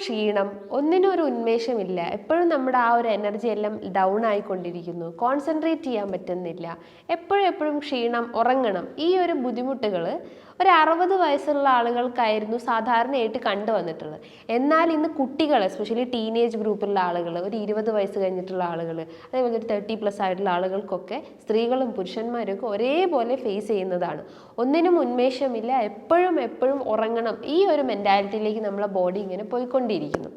ക്ഷീണം ഒന്നിനും ഒരു ഉന്മേഷമില്ല. എപ്പോഴും നമ്മുടെ ആ ഒരു എനർജി എല്ലാം ഡൗൺ ആയിക്കൊണ്ടിരിക്കുന്നു. കോൺസെൻട്രേറ്റ് ചെയ്യാൻ പറ്റുന്നില്ല. എപ്പോഴും എപ്പോഴും ക്ഷീണം ഉറങ്ങണം. ഈ ഒരു ബുദ്ധിമുട്ടുകൾ ഒരു അറുപത് വയസ്സുള്ള ആളുകൾക്കായിരുന്നു സാധാരണയായിട്ട് കണ്ടുവന്നിട്ടുള്ളത്. എന്നാൽ ഇന്ന് കുട്ടികൾ എസ്പെഷ്യലി ടീനേജ് ഗ്രൂപ്പിലുള്ള ആളുകൾ ഒരു ഇരുപത് വയസ്സ് കഴിഞ്ഞിട്ടുള്ള ആളുകൾ അതേപോലെ ഒരു തേർട്ടി പ്ലസ് ആയിട്ടുള്ള ആളുകൾക്കൊക്കെ സ്ത്രീകളും പുരുഷന്മാരൊക്കെ ഒരേപോലെ ഫേസ് ചെയ്യുന്നതാണ്. ഒന്നിനും ഉന്മേഷമില്ല എപ്പോഴും എപ്പോഴും ഉറങ്ങണം. ഈ ഒരു മെന്റാലിറ്റിയിലേക്ക് നമ്മളെ ബോഡി ഇങ്ങനെ പോയിക്കൊണ്ടിരിക്കുന്നു.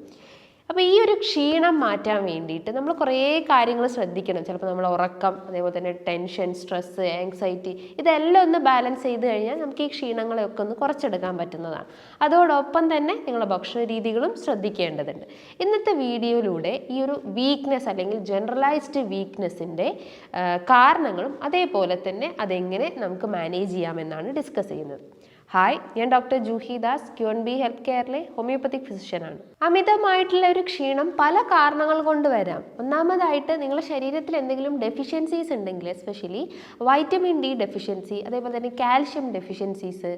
അപ്പോൾ ഈ ഒരു ക്ഷീണം മാറ്റാൻ വേണ്ടിയിട്ട് നമ്മൾ കുറേ കാര്യങ്ങൾ ശ്രദ്ധിക്കണം. ചിലപ്പോൾ നമ്മൾ ഉറക്കം അതേപോലെ തന്നെ ടെൻഷൻ സ്ട്രെസ്സ് ആങ്സൈറ്റി ഇതെല്ലാം ഒന്ന് ബാലൻസ് ചെയ്ത് കഴിഞ്ഞാൽ നമുക്ക് ഈ ക്ഷീണങ്ങളെയൊക്കെ ഒന്ന് കുറച്ചെടുക്കാൻ പറ്റുന്നതാണ്. അതോടൊപ്പം തന്നെ നിങ്ങളുടെ ഭക്ഷണ രീതികളും ശ്രദ്ധിക്കേണ്ടതുണ്ട്. ഇന്നത്തെ വീഡിയോയിലൂടെ ഈ ഒരു വീക്ക്നെസ് അല്ലെങ്കിൽ ജനറലൈസ്ഡ് വീക്ക്നെസ്സിന്റെ കാരണങ്ങളും അതേപോലെ തന്നെ അതെങ്ങനെ നമുക്ക് മാനേജ് ചെയ്യാമെന്നാണ് ഡിസ്കസ് ചെയ്യുന്നത്. ഹായ് ഞാൻ doctor Juhi Das Q N B health കെയറിലെ homeopathic ഫിസിഷ്യനാണ് അമിതമായിട്ടുള്ള ഒരു ക്ഷീണം പല കാരണങ്ങൾ കൊണ്ട് വരാം. ഒന്നാമതായിട്ട് നിങ്ങളുടെ ശരീരത്തിൽ എന്തെങ്കിലും ഡെഫിഷ്യൻസീസ് ഉണ്ടെങ്കിൽ എസ്പെഷ്യലി വൈറ്റമിൻ ഡി ഡെഫിഷ്യൻസി അതേപോലെ തന്നെ കാൽഷ്യം ഡെഫിഷ്യൻസീസ്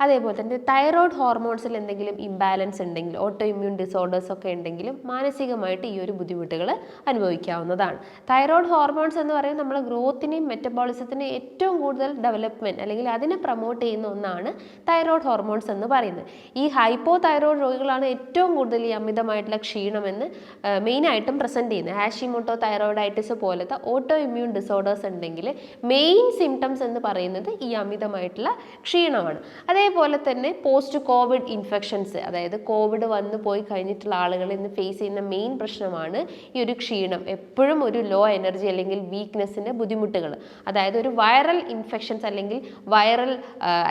അതേപോലെ തന്നെ തൈറോയ്ഡ് ഹോർമോൺസിൽ എന്തെങ്കിലും ഇംബാലൻസ് ഉണ്ടെങ്കിൽ ഓട്ടോ ഇമ്മ്യൂൺ ഡിസോർഡേഴ്സ് ഒക്കെ ഉണ്ടെങ്കിലും മാനസികമായിട്ട് ഈ ഒരു ബുദ്ധിമുട്ടുകൾ അനുഭവിക്കാവുന്നതാണ്. തൈറോയ്ഡ് ഹോർമോൺസ് എന്ന് പറയുന്നത് നമ്മുടെ ഗ്രോത്തിനെയും മെറ്റബോളിസത്തിനെയും ഏറ്റവും കൂടുതൽ ഡെവലപ്മെന്റ് അല്ലെങ്കിൽ അതിനെ പ്രൊമോട്ട് ചെയ്യുന്ന ഒന്നാണ് തൈറോയ്ഡ് ഹോർമോൺസ് എന്ന് പറയുന്നത്. ഈ ഹൈപ്പോ തൈറോയ്ഡ് രോഗികളാണ് ഏറ്റവും കൂടുതൽ ഈ അമിതമായിട്ടുള്ള ക്ഷീണമെന്ന് മെയിനായിട്ടും പ്രസന്റ് ചെയ്യുന്നത്. ഹാഷിമോട്ടോ തൈറോയിഡൈറ്റിസ് പോലത്തെ ഓട്ടോ ഇമ്മ്യൂൺ ഡിസോർഡേഴ്സ് ഉണ്ടെങ്കിൽ മെയിൻ സിംറ്റംസ് എന്ന് പറയുന്നത് ഈ അമിതമായിട്ടുള്ള ക്ഷീണമാണ്. അതേപോലെ തന്നെ പോസ്റ്റ് കോവിഡ് ഇൻഫെക്ഷൻസ് അതായത് കോവിഡ് വന്ന് പോയി കഴിഞ്ഞിട്ടുള്ള ആളുകൾ ഇന്ന് ഫേസ് ചെയ്യുന്ന മെയിൻ പ്രശ്നമാണ് ഈ ഒരു ക്ഷീണം. എപ്പോഴും ഒരു ലോ എനർജി അല്ലെങ്കിൽ വീക്ക്നെസ്സിന്റെ ബുദ്ധിമുട്ടുകൾ. അതായത് ഒരു വൈറൽ ഇൻഫെക്ഷൻസ് അല്ലെങ്കിൽ വൈറൽ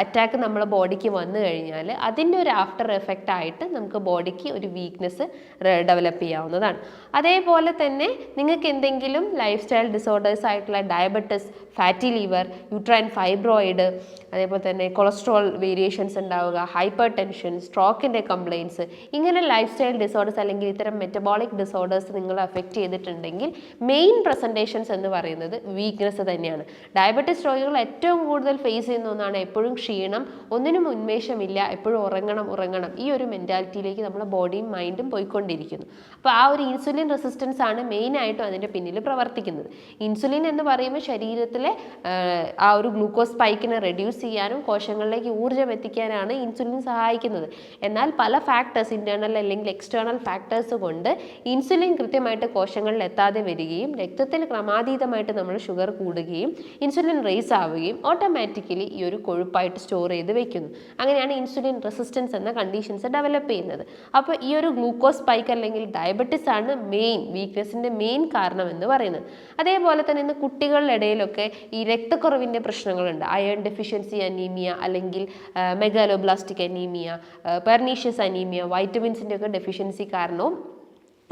അറ്റാക്ക് നമ്മുടെ ബോഡിക്ക് വന്നു കഴിഞ്ഞാൽ അതിന്റെ ഒരു ആഫ്റ്റർ എഫക്റ്റ് ആയിട്ട് നമുക്ക് ബോഡിക്ക് ഒരു വീക്ക്നെസ് ഡെവലപ്പ് ചെയ്യാവുന്നതാണ്. അതേപോലെ തന്നെ നിങ്ങൾക്ക് എന്തെങ്കിലും ലൈഫ് സ്റ്റൈൽ ഡിസോർഡേഴ്സ് ആയിട്ടുള്ള diabetes fatty liver uterine fibroid അതേപോലെ തന്നെ കൊളസ്ട്രോൾ വേരിയേഷൻസ് ഉണ്ടാവുക ഹൈപ്പർ ടെൻഷൻ സ്ട്രോക്കിന്റെ കംപ്ലയിൻസ് ഇങ്ങനെ ലൈഫ് സ്റ്റൈൽ ഡിസോർഡേഴ്സ് അല്ലെങ്കിൽ ഇത്തരം മെറ്റബോളിക് ഡിസോർഡേഴ്സ് നിങ്ങളെ അഫക്റ്റ് ചെയ്തിട്ടുണ്ടെങ്കിൽ മെയിൻ പ്രസന്റേഷൻസ് എന്ന് പറയുന്നത് വീക്ക്നെസ് തന്നെയാണ്. ഡയബറ്റിസ് രോഗികൾ ഏറ്റവും കൂടുതൽ ഫേസ് ചെയ്യുന്ന ഒന്നാണ് എപ്പോഴും ക്ഷീണം ഒന്നിനും ഉന്മേഷമില്ല എപ്പോഴും ഉറങ്ങണം ഉറങ്ങണം. ഈ ഒരു മെന്റാലിറ്റിയിലേക്ക് നമ്മുടെ ബോഡിയും മൈൻഡും പോയിക്കൊണ്ടിരിക്കുന്നു. അപ്പോൾ ആ ഒരു ഇൻസുലിൻ റെസിസ്റ്റൻസ് ആണ് മെയിനായിട്ടും അതിന്റെ പിന്നിൽ പ്രവർത്തിക്കുന്നത്. ഇൻസുലിൻ എന്ന് പറയുമ്പോൾ ശരീരത്തിലെ ആ ഒരു ഗ്ലൂക്കോസ് സ്പൈക്കിനെ റെഡ്യൂസ് ചെയ്യാനും കോശങ്ങളിലേക്ക് ഊർജം എത്തിക്കാനാണ് ഇൻസുലിൻ സഹായിക്കുന്നത്. എന്നാൽ പല ഫാക്ടേഴ്സ് ഇന്റേർണൽ അല്ലെങ്കിൽ എക്സ്റ്റേണൽ ഫാക്ടേഴ്സ് കൊണ്ട് ഇൻസുലിൻ കൃത്യമായിട്ട് കോശങ്ങളിൽ എത്താതെ വരികയും രക്തത്തിൽ ക്രമാതീതമായിട്ട് നമ്മൾ ഷുഗർ കൂടുകയും ഇൻസുലിൻ റേസ് ആവുകയും ഓട്ടോമാറ്റിക്കലി ഈ ഒരു കൊഴുപ്പായിട്ട് സ്റ്റോർ ചെയ്ത് വെക്കുന്നു അങ്ങനെയാണ് ഇൻസുലിൻ റെസിസ്റ്റൻസ് എന്ന കണ്ടീഷൻസ് ഡെവലപ്പ് ചെയ്യുന്നത്. അപ്പോൾ ഈ ഒരു ഗ്ലൂക്കോസ് സ്പൈക്ക് അല്ലെങ്കിൽ ഡയബറ്റിസ് ആണ് മെയിൻ വീക്ക്നെസ്സിന്റെ മെയിൻ കാരണം എന്ന് പറയുന്നത്. അതേപോലെ തന്നെ ഇന്ന് കുട്ടികളുടെ ഇടയിലൊക്കെ ഈ രക്തക്കുറവിന്റെ പ്രശ്നങ്ങളുണ്ട്. അയൺ ഡെഫിഷ്യൻസി അനീമിയ അല്ലെങ്കിൽ മെഗാലോബ്ലാസ്റ്റിക് അനീമിയ പെർനീഷ്യസ് അനീമിയ വൈറ്റമിൻസിന്റെ ഒക്കെ ഡെഫിഷ്യൻസി കാരണവും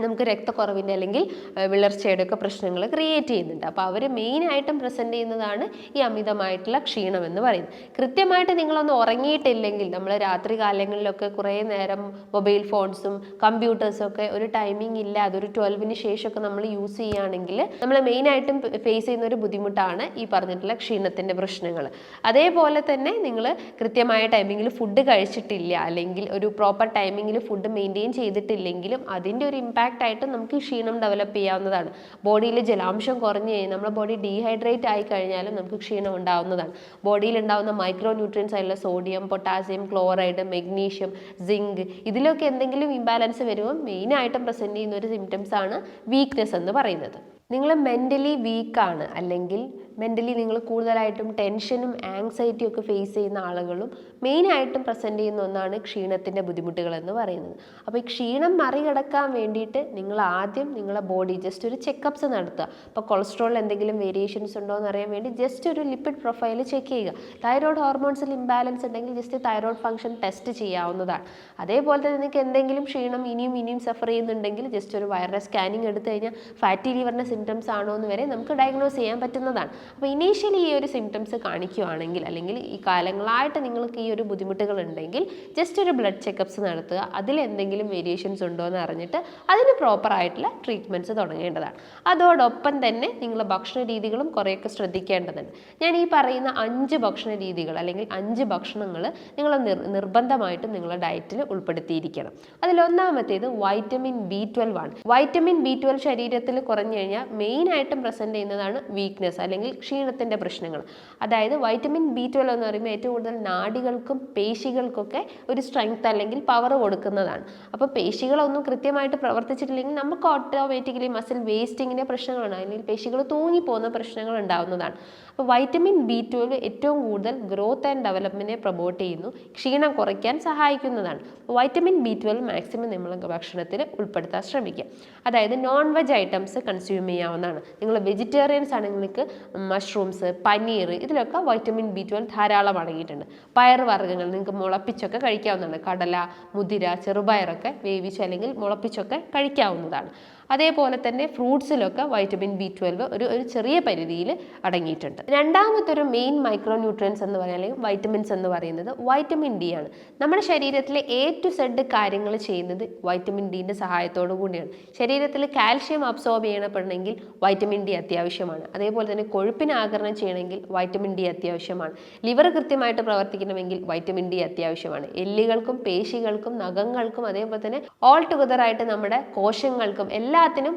നമുക്ക് രക്തക്കുറവിന്റെ അല്ലെങ്കിൽ വിളർച്ചയുടെ ഒക്കെ പ്രശ്നങ്ങൾ ക്രിയേറ്റ് ചെയ്യുന്നുണ്ട്. അപ്പോൾ അവർ മെയിനായിട്ടും പ്രസന്റ് ചെയ്യുന്നതാണ് ഈ അമിതമായിട്ടുള്ള ക്ഷീണം എന്ന് പറയുന്നത്. കൃത്യമായിട്ട് നിങ്ങളൊന്ന് ഉറങ്ങിയിട്ടില്ലെങ്കിൽ നമ്മൾ രാത്രി കാലങ്ങളിലൊക്കെ കുറേ നേരം മൊബൈൽ ഫോൺസും കമ്പ്യൂട്ടേഴ്സും ഒക്കെ ഒരു ടൈമിംഗ് ഇല്ല അതൊരു ട്വൽവിന് ശേഷമൊക്കെ നമ്മൾ യൂസ് ചെയ്യുകയാണെങ്കിൽ നമ്മൾ മെയിനായിട്ടും ഫേസ് ചെയ്യുന്ന ഒരു ബുദ്ധിമുട്ടാണ് ഈ പറഞ്ഞിട്ടുള്ള ക്ഷീണത്തിന്റെ പ്രശ്നങ്ങൾ. അതേപോലെ തന്നെ നിങ്ങൾ കൃത്യമായ ടൈമിങ്ങിൽ ഫുഡ് കഴിച്ചിട്ടില്ല അല്ലെങ്കിൽ ഒരു പ്രോപ്പർ ടൈമിങ്ങിൽ ഫുഡ് മെയിന്റെയിൻ ചെയ്തിട്ടില്ലെങ്കിലും അതിന്റെ ഒരു ഇമ്പാക്റ്റ് ഇമ്പാക്റ്റ് ആയിട്ട് നമുക്ക് ക്ഷീണം ഡെവലപ്പ് ചെയ്യാവുന്നതാണ്. ബോഡിയിൽ ജലാംശം കുറഞ്ഞു കഴിഞ്ഞാൽ നമ്മുടെ ബോഡി ഡീഹൈഡ്രേറ്റ് ആയി കഴിഞ്ഞാലും നമുക്ക് ക്ഷീണം ഉണ്ടാവുന്നതാണ്. ബോഡിയിൽ ഉണ്ടാവുന്ന മൈക്രോ ന്യൂട്രിയൻസ് ആയിട്ടുള്ള sodium potassium chloride magnesium zinc ഇതിലൊക്കെ എന്തെങ്കിലും ഇംബാലൻസ് വരുമ്പോൾ മെയിനായിട്ടും പ്രസന്റ് ചെയ്യുന്ന ഒരു സിംറ്റംസ് ആണ് വീക്ക്നെസ് എന്ന് പറയുന്നത്. നിങ്ങൾ മെന്റലി വീക്കാണ് അല്ലെങ്കിൽ മെന്റലി നിങ്ങൾ കൂടുതലായിട്ടും ടെൻഷനും ആങ്സൈറ്റിയും ഒക്കെ ഫേസ് ചെയ്യുന്ന ആളുകളും മെയിനായിട്ടും പ്രസന്റ് ചെയ്യുന്ന ഒന്നാണ് ക്ഷീണത്തിന്റെ ബുദ്ധിമുട്ടുകൾ എന്ന് പറയുന്നത്. അപ്പോൾ ഈ ക്ഷീണം മറികടക്കാൻ വേണ്ടിയിട്ട് നിങ്ങൾ ആദ്യം നിങ്ങളെ ബോഡി ജസ്റ്റ് ഒരു ചെക്കപ്സ് നടത്തുക. അപ്പോൾ കൊളസ്ട്രോളിൽ എന്തെങ്കിലും വേരിയേഷൻസ് ഉണ്ടോ എന്ന് അറിയാൻ വേണ്ടി ജസ്റ്റ് ഒരു ലിപ്പിഡ് പ്രൊഫൈൽ ചെക്ക് ചെയ്യുക. തൈറോയ്ഡ് ഹോർമോൺസിൽ ഇംബാലൻസ് ഉണ്ടെങ്കിൽ ജസ്റ്റ് തൈറോയ്ഡ് ഫംഗ്ഷൻ ടെസ്റ്റ് ചെയ്യാവുന്നതാണ്. അതേപോലെ തന്നെ നിങ്ങൾക്ക് എന്തെങ്കിലും ക്ഷീണം ഇനിയും ഇനിയും സഫർ ചെയ്യുന്നുണ്ടെങ്കിൽ ജസ്റ്റ് ഒരു വൈറസ് സ്കാനിങ് എടുത്തു കഴിഞ്ഞാൽ ഫാറ്റി ലിവറിന്റെ സിംറ്റംസ് ആണോ എന്ന് വരെ നമുക്ക് ഡയഗ്നോസ് ചെയ്യാൻ പറ്റുന്നതാണ്. അപ്പോൾ ഇനീഷ്യലി ഈ ഒരു സിംറ്റംസ് കാണിക്കുകയാണെങ്കിൽ അല്ലെങ്കിൽ ഈ കാലങ്ങളായിട്ട് നിങ്ങൾക്ക് ഈ ഒരു ബുദ്ധിമുട്ടുകൾ ഉണ്ടെങ്കിൽ ജസ്റ്റ് ഒരു ബ്ലഡ് ചെക്കപ്സ് നടത്തുക. അതിൽ എന്തെങ്കിലും വേരിയേഷൻസ് ഉണ്ടോ എന്ന് അറിഞ്ഞിട്ട് അതിന് പ്രോപ്പറായിട്ടുള്ള ട്രീറ്റ്മെന്റ്സ് തുടങ്ങേണ്ടതാണ്. അതോടൊപ്പം തന്നെ നിങ്ങൾ ഭക്ഷണ രീതികളും കുറേയൊക്കെ ശ്രദ്ധിക്കേണ്ടതുണ്ട്. ഞാൻ ഈ പറയുന്ന അഞ്ച് ഭക്ഷണ രീതികൾ അല്ലെങ്കിൽ അഞ്ച് ഭക്ഷണങ്ങൾ നിങ്ങൾ നിർ നിർബന്ധമായിട്ടും നിങ്ങളുടെ ഡയറ്റിൽ ഉൾപ്പെടുത്തിയിരിക്കണം. അതിലൊന്നാമത്തേത് വൈറ്റമിൻ ബി ട്വൽവ് ആണ്. വൈറ്റമിൻ ബി ട്വൽവ് ശരീരത്തിൽ കുറഞ്ഞു കഴിഞ്ഞാൽ മെയിനായിട്ടും പ്രസന്റ് ചെയ്യുന്നതാണ് വീക്ക്നെസ് അല്ലെങ്കിൽ ക്ഷീണത്തിന്റെ പ്രശ്നങ്ങൾ. അതായത് വൈറ്റമിൻ ബി ട്വൽവ് എന്ന് പറയുമ്പോൾ ഏറ്റവും കൂടുതൽ നാടികൾക്കും പേശികൾക്കൊക്കെ ഒരു സ്ട്രെങ്ത് അല്ലെങ്കിൽ പവർ കൊടുക്കുന്നതാണ്. അപ്പോൾ പേശികളൊന്നും കൃത്യമായിട്ട് പ്രവർത്തിച്ചിട്ടില്ലെങ്കിൽ നമുക്ക് ഓട്ടോമാറ്റിക്കലി മസിൽ വേസ്റ്റിങ്ങിന്റെ പ്രശ്നങ്ങളാണ്. അല്ലെങ്കിൽ പേശികൾ തൂങ്ങിപ്പോകുന്ന പ്രശ്നങ്ങൾ ഉണ്ടാവുന്നതാണ്. അപ്പോൾ വൈറ്റമിൻ ബി ട്വൽവ് ഏറ്റവും കൂടുതൽ ഗ്രോത്ത് ആൻഡ് ഡെവലപ്മെന്റിനെ പ്രൊമോട്ട് ചെയ്യുന്നു. ക്ഷീണം കുറയ്ക്കാൻ സഹായിക്കുന്നതാണ്. വൈറ്റമിൻ ബി ട്വൽവ് മാക്സിമം നമ്മൾ ഭക്ഷണത്തിൽ ഉൾപ്പെടുത്താൻ ശ്രമിക്കുക. അതായത് നോൺ വെജ് ഐറ്റംസ് കൺസ്യൂം ചെയ്യാവുന്നതാണ്. നിങ്ങൾ വെജിറ്റേറിയൻസ് ആണെങ്കിൽ മഷ്റൂംസ് പനീർ ഇതിലൊക്കെ വൈറ്റമിൻ ബി ട്വൽവ് ധാരാളം അടങ്ങിയിട്ടുണ്ട്. പയർ വർഗങ്ങൾ നിങ്ങൾക്ക് മുളപ്പിച്ചൊക്കെ കഴിക്കാവുന്നതാണ്. കടല മുതിര ചെറുപയറൊക്കെ വേവിച്ച് അല്ലെങ്കിൽ മുളപ്പിച്ചൊക്കെ കഴിക്കാവുന്നതാണ്. അതേപോലെ തന്നെ ഫ്രൂട്ട്സിലൊക്കെ വൈറ്റമിൻ ബി ട്വൽവ് ഒരു ഒരു ചെറിയ പരിധിയിൽ അടങ്ങിയിട്ടുണ്ട്. രണ്ടാമത്തെ ഒരു മെയിൻ മൈക്രോ ന്യൂട്രിയൻസ് എന്ന് പറയുന്നത് അല്ലെങ്കിൽ വൈറ്റമിൻസ് എന്ന് പറയുന്നത് വൈറ്റമിൻ ഡി ആണ്. നമ്മുടെ ശരീരത്തിലെ എ ടു സെഡ് കാര്യങ്ങൾ ചെയ്യുന്നത് വൈറ്റമിൻ ഡിന്റെ സഹായത്തോടു കൂടിയാണ്. ശരീരത്തിൽ കാൽഷ്യം അബ്സോർബ് ചെയ്യണമെങ്കിൽ വൈറ്റമിൻ ഡി അത്യാവശ്യമാണ്. അതേപോലെ തന്നെ കൊഴുപ്പിന് ആകരണം ചെയ്യണമെങ്കിൽ വൈറ്റമിൻ ഡി അത്യാവശ്യമാണ്. ലിവർ കൃത്യമായിട്ട് പ്രവർത്തിക്കണമെങ്കിൽ വൈറ്റമിൻ ഡി അത്യാവശ്യമാണ്. എല്ലുകൾക്കും പേശികൾക്കും നഖങ്ങൾക്കും അതേപോലെ തന്നെ ഓൾ ടുഗദറായിട്ട് നമ്മുടെ കോശങ്ങൾക്കും എല്ലാത്തിനും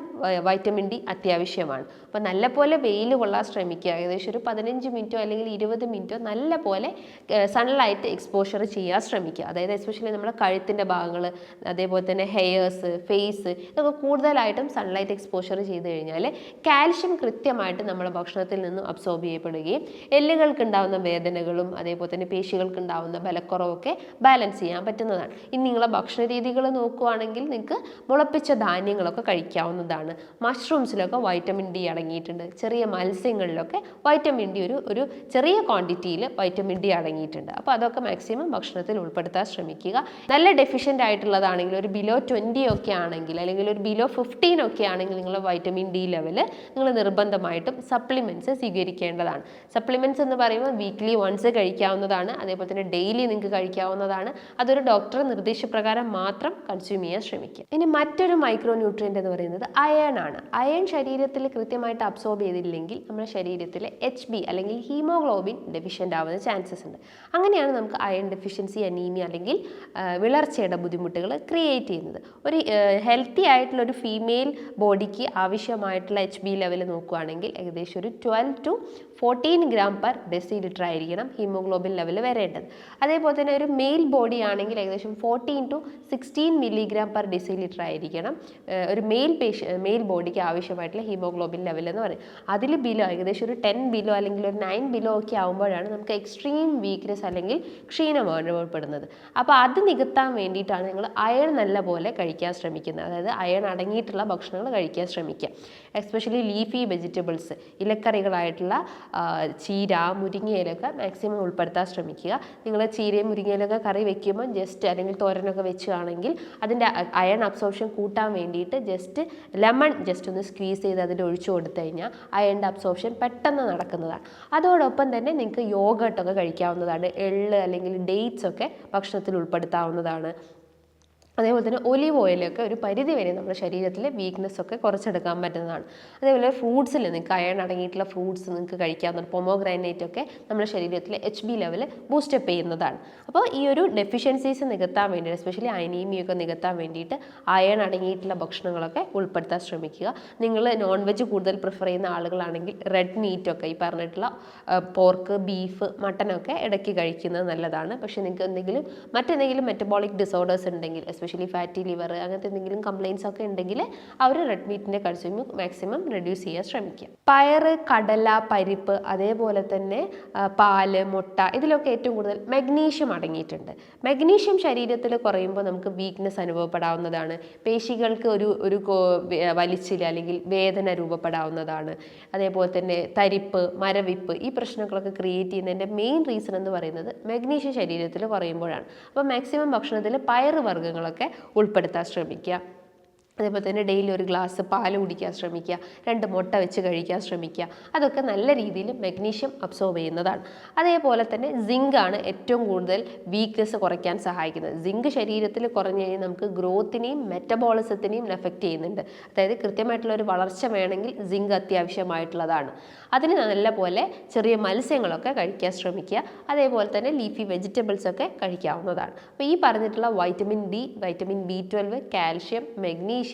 വൈറ്റമിൻ ഡി അത്യാവശ്യമാണ്. അപ്പോൾ നല്ല പോലെ വെയിൽ കൊള്ളാൻ ശ്രമിക്കുക. ഏകദേശം ഒരു പതിനഞ്ച് മിനിറ്റോ അല്ലെങ്കിൽ ഇരുപത് മിനിറ്റോ നല്ല പോലെ സൺലൈറ്റ് എക്സ്പോഷർ ചെയ്യാൻ ശ്രമിക്കുക. അതായത് എസ്പെഷ്യലി നമ്മുടെ കഴുത്തിന്റെ ഭാഗങ്ങൾ അതേപോലെ തന്നെ ഹെയേഴ്സ് ഫേസ് ഇതൊക്കെ കൂടുതലായിട്ടും സൺലൈറ്റ് എക്സ്പോഷർ ചെയ്ത് കഴിഞ്ഞാൽ കാൽഷ്യം കൃത്യമായിട്ട് നമ്മുടെ ഭക്ഷണത്തിൽ നിന്നും അബ്സോർബ് ചെയ്യപ്പെടുകയും എല്ലുകൾക്ക് ഉണ്ടാകുന്ന വേദനകളും അതേപോലെ തന്നെ പേശികൾക്ക് ഉണ്ടാകുന്ന ബലക്കുറവൊക്കെ ബാലൻസ് ചെയ്യാൻ പറ്റുന്നതാണ്. ഇനി നിങ്ങളെ ഭക്ഷണ രീതികൾ നോക്കുകയാണെങ്കിൽ നിങ്ങൾക്ക് മുളപ്പിച്ച ധാന്യങ്ങളൊക്കെ കഴിക്കാവുന്നതാണ്. മഷ്റൂംസിലൊക്കെ വൈറ്റമിൻ ഡി അടങ്ങിയിട്ടുണ്ട്. ചെറിയ മത്സ്യങ്ങളിലൊക്കെ വൈറ്റമിൻ ഡി ഒരു ഒരു ചെറിയ ക്വാണ്ടിറ്റിയിൽ വൈറ്റമിൻ ഡി അടങ്ങിയിട്ടുണ്ട്. അപ്പോൾ അതൊക്കെ മാക്സിമം ഭക്ഷണത്തിൽ ഉൾപ്പെടുത്താൻ ശ്രമിക്കുക. നല്ല ഡെഫിഷ്യന്റ് ആയിട്ടുള്ളതാണെങ്കിൽ ഒരു ബിലോ ട്വന്റി ഒക്കെ ആണെങ്കിൽ അല്ലെങ്കിൽ ഒരു ബിലോ ഫിഫ്റ്റീൻ ഒക്കെ ആണെങ്കിൽ നിങ്ങളുടെ വൈറ്റമിൻ ഡി ലെവൽ നിങ്ങൾ നിർബന്ധമായിട്ടും സപ്ലിമെന്റ്സ് സ്വീകരിക്കേണ്ടതാണ്. സപ്ലിമെന്റ്സ് എന്ന് പറയുമ്പോൾ വീക്ക്ലി വൺസ് കഴിക്കാവുന്നതാണ്. അതേപോലെ തന്നെ ഡെയിലി നിങ്ങൾക്ക് കഴിക്കാവുന്നതാണ്. അതൊരു ഡോക്ടർ നിർദ്ദേശപ്രകാരം മാത്രം കൺസ്യൂം ചെയ്യാൻ ശ്രമിക്കുക. ഇനി മറ്റൊരു മൈക്രോ ന്യൂട്രിയന്റ് എന്ന് പറയുന്നത് അയൺ ആണ്. അയൺ ശരീരത്തിൽ കൃത്യമായിട്ട് അബ്സോർബ് ചെയ്തില്ലെങ്കിൽ നമ്മുടെ ശരീരത്തിൽ എച്ച് ബി അല്ലെങ്കിൽ ഹീമോഗ്ലോബിൻ ഡെഫിഷ്യന്റ് ആവുന്ന ചാൻസസ് ഉണ്ട്. അങ്ങനെയാണ് നമുക്ക് അയൺ ഡെഫിഷ്യൻസി അനീമിയ അല്ലെങ്കിൽ വിളർച്ചയുടെ ബുദ്ധിമുട്ടുകൾ ക്രിയേറ്റ് ചെയ്യുന്നത്. ഒരു ഹെൽത്തി ആയിട്ടുള്ള ഒരു ഫീമെയിൽ ബോഡിക്ക് ആവശ്യമായിട്ടുള്ള എച്ച് ബി ലെവൽ നോക്കുകയാണെങ്കിൽ ഏകദേശം ഒരു twelve to fourteen gram per decilitre ആയിരിക്കണം ഹീമോഗ്ലോബിൻ ലെവൽ വരേണ്ടത്. അതേപോലെ തന്നെ ഒരു മെയിൽ ബോഡി ആണെങ്കിൽ ഏകദേശം fourteen to sixteen milligram per decilitre ആയിരിക്കണം ഒരു മെയിൽ പേഷ്യ മെയിൽ ബോഡിക്ക് ആവശ്യമായിട്ടുള്ള ഹീമോഗ്ലോബിൻ ലെവൽ എന്ന് പറയും. അതിൽ ബിലോ ഏകദേശം ഒരു ടെൻ ബിലോ അല്ലെങ്കിൽ ഒരു നയൻ ബിലോ ഒക്കെ ആകുമ്പോഴാണ് നമുക്ക് എക്സ്ട്രീം വീക്ക്നെസ് അല്ലെങ്കിൽ ക്ഷീണം അനുഭവപ്പെടുന്നത് അപ്പോൾ അത് നികത്താൻ വേണ്ടിയിട്ടാണ് നിങ്ങൾ അയൺ നല്ല പോലെ കഴിക്കാൻ ശ്രമിക്കുന്നത്. അതായത് അയൺ അടങ്ങിയിട്ടുള്ള ഭക്ഷണങ്ങൾ കഴിക്കാൻ ശ്രമിക്കുക. എസ്പെഷ്യലി ലീഫി വെജിറ്റബിൾസ് ഇലക്കറികളായിട്ടുള്ള ചീര മുരിങ്ങയിലൊക്കെ മാക്സിമം ഉൾപ്പെടുത്താൻ ശ്രമിക്കുക. നിങ്ങൾ ചീരയും മുരിങ്ങയിലൊക്കെ കറി വെക്കുമ്പോൾ ജസ്റ്റ് അല്ലെങ്കിൽ തോരനൊക്കെ വെച്ചുകയാണെങ്കിൽ അതിന്റെ അയൺ അബ്സോർപ്ഷൻ കൂട്ടാൻ വേണ്ടിയിട്ട് ജസ്റ്റ് ലെമൺ ജസ്റ്റ് ഒന്ന് സ്ക്വീസ് ചെയ്ത് അതിൽ ഒഴിച്ചു കൊടുത്തു കഴിഞ്ഞാൽ അയണിന്റെ അബ്സോർപ്ഷൻ പെട്ടെന്ന് നടക്കുന്നതാണ്. അതോടൊപ്പം തന്നെ നിങ്ങൾക്ക് യോഗട്ടൊക്കെ കഴിക്കാവുന്നതാണ്. എള്ള് അല്ലെങ്കിൽ ഡേറ്റ്സ് ഒക്കെ ഭക്ഷണത്തിൽ ഉൾപ്പെടുത്താവുന്നതാണ്. അതേപോലെ തന്നെ ഒലിവ് ഓയിലൊക്കെ ഒരു പരിധി വരെ നമ്മുടെ ശരീരത്തിലെ വീക്ക്നെസ് ഒക്കെ കുറച്ചെടുക്കാൻ പറ്റുന്നതാണ്. അതേപോലെ ഫ്രൂട്ട്സിൽ നിങ്ങൾക്ക് അയൺ അടങ്ങിയിട്ടുള്ള ഫ്രൂട്ട്സ് നിങ്ങൾക്ക് കഴിക്കാവുന്ന പൊമോഗ്രാനൈറ്റ് ഒക്കെ നമ്മുടെ ശരീരത്തിലെ എച്ച് ബി ലെവൽ ബൂസ്റ്റപ്പ് ചെയ്യുന്നതാണ്. അപ്പോൾ ഈ ഒരു ഡെഫിഷ്യൻസീസ് നികത്താൻ വേണ്ടിയിട്ട് എസ്പെഷ്യലി അനീമിയൊക്കെ നികത്താൻ വേണ്ടിയിട്ട് അയൺ അടങ്ങിയിട്ടുള്ള ഭക്ഷണങ്ങളൊക്കെ ഉൾപ്പെടുത്താൻ ശ്രമിക്കുക. നിങ്ങൾ നോൺ വെജ് കൂടുതൽ പ്രിഫർ ചെയ്യുന്ന ആളുകളാണെങ്കിൽ റെഡ് മീറ്റൊക്കെ ഈ പറഞ്ഞിട്ടുള്ള പോർക്ക് ബീഫ് മട്ടനൊക്കെ ഇടയ്ക്ക് കഴിക്കുന്നത് നല്ലതാണ്. പക്ഷേ നിങ്ങൾക്ക് എന്തെങ്കിലും മറ്റെന്തെങ്കിലും മെറ്റബോളിക് ഡിസോർഡേഴ്സ് ഉണ്ടെങ്കിൽ എസ്പെഷ്യലി ഫാറ്റി ലിവർ അങ്ങനത്തെ എന്തെങ്കിലും കംപ്ലയിൻസ് ഒക്കെ ഉണ്ടെങ്കിൽ അവർ റെഡ് മീറ്റിന്റെ കൺസ്യൂം മാക്സിമം റെഡ്യൂസ് ചെയ്യാൻ ശ്രമിക്കുക പയർ കടല പരിപ്പ് അതേപോലെ തന്നെ പാൽ മുട്ട ഇതിലൊക്കെ ഏറ്റവും കൂടുതൽ മഗ്നീഷ്യം അടങ്ങിയിട്ടുണ്ട്. മഗ്നീഷ്യം ശരീരത്തിൽ കുറയുമ്പോൾ നമുക്ക് വീക്ക്നെസ് അനുഭവപ്പെടാവുന്നതാണ്. പേശികൾക്ക് ഒരു ഒരു വലിച്ചിൽ അല്ലെങ്കിൽ വേദന രൂപപ്പെടാവുന്നതാണ്. അതേപോലെ തന്നെ തരിപ്പ് മരവിപ്പ് ഈ പ്രശ്നങ്ങളൊക്കെ ക്രിയേറ്റ് ചെയ്യുന്നതിന്റെ മെയിൻ റീസൺ എന്ന് പറയുന്നത് മഗ്നീഷ്യം ശരീരത്തിൽ കുറയുമ്പോഴാണ്. അപ്പോൾ മാക്സിമം ഭക്ഷണത്തിൽ പയർ വർഗങ്ങളൊക്കെ ഉൾപ്പെടുത്താൻ ശ്രമിക്കുക. അതേപോലെ തന്നെ ഡെയിലി ഒരു ഗ്ലാസ് പാൽ കുടിക്കാൻ ശ്രമിക്കുക രണ്ട് മുട്ട വെച്ച് കഴിക്കാൻ ശ്രമിക്കുക. അതൊക്കെ നല്ല രീതിയിൽ മഗ്നീഷ്യം അബ്സോർബ് ചെയ്യുന്നതാണ്. അതേപോലെ തന്നെ ആണ് ഏറ്റവും കൂടുതൽ വീക്ക്നെസ് കുറയ്ക്കാൻ സഹായിക്കുന്നത്. സിങ്ക് ശരീരത്തിൽ കുറഞ്ഞു കഴിഞ്ഞാൽ നമുക്ക് ഗ്രോത്തിനെയും മെറ്റബോളിസത്തിനെയും എഫക്റ്റ് ചെയ്യുന്നുണ്ട്. അതായത് കൃത്യമായിട്ടുള്ള ഒരു വളർച്ച വേണമെങ്കിൽ സിങ്ക് അത്യാവശ്യമായിട്ടുള്ളതാണ്. അതിന് നല്ലപോലെ ചെറിയ മത്സ്യങ്ങളൊക്കെ കഴിക്കാൻ ശ്രമിക്കുക. അതേപോലെ തന്നെ ലീഫി വെജിറ്റബിൾസ് ഒക്കെ കഴിക്കാവുന്നതാണ്. അപ്പോൾ ഈ പറഞ്ഞിട്ടുള്ള vitamin D vitamin B twelve calcium magnesium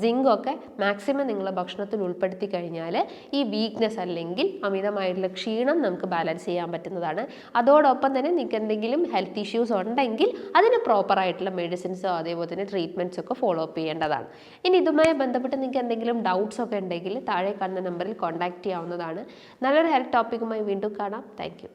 zinc ഒക്കെ മാക്സിമം നിങ്ങളുടെ ഭക്ഷണത്തിൽ ഉൾപ്പെടുത്തി കഴിഞ്ഞാൽ ഈ വീക്ക്നെസ് അല്ലെങ്കിൽ അമിതമായിട്ടുള്ള ക്ഷീണം നമുക്ക് ബാലൻസ് ചെയ്യാൻ പറ്റുന്നതാണ്. അതോടൊപ്പം തന്നെ നിങ്ങൾക്ക് എന്തെങ്കിലും ഹെൽത്ത് ഇഷ്യൂസ് ഉണ്ടെങ്കിൽ അതിന് പ്രോപ്പറായിട്ടുള്ള മെഡിസിൻസോ അതേപോലെ തന്നെ ട്രീറ്റ്മെന്റ്സ് ഒക്കെ ഫോളോ അപ്പ് ചെയ്യേണ്ടതാണ്. ഇനി ഇതുമായി ബന്ധപ്പെട്ട് നിങ്ങൾക്ക് എന്തെങ്കിലും ഡൗട്ട്സ് ഒക്കെ ഉണ്ടെങ്കിൽ താഴെ കാണുന്ന നമ്പറിൽ കോൺടാക്റ്റ് ചെയ്യാവുന്നതാണ്. നല്ലൊരു ഹെൽത്ത് ടോപ്പിക്കുമായി വീണ്ടും കാണാം. താങ്ക്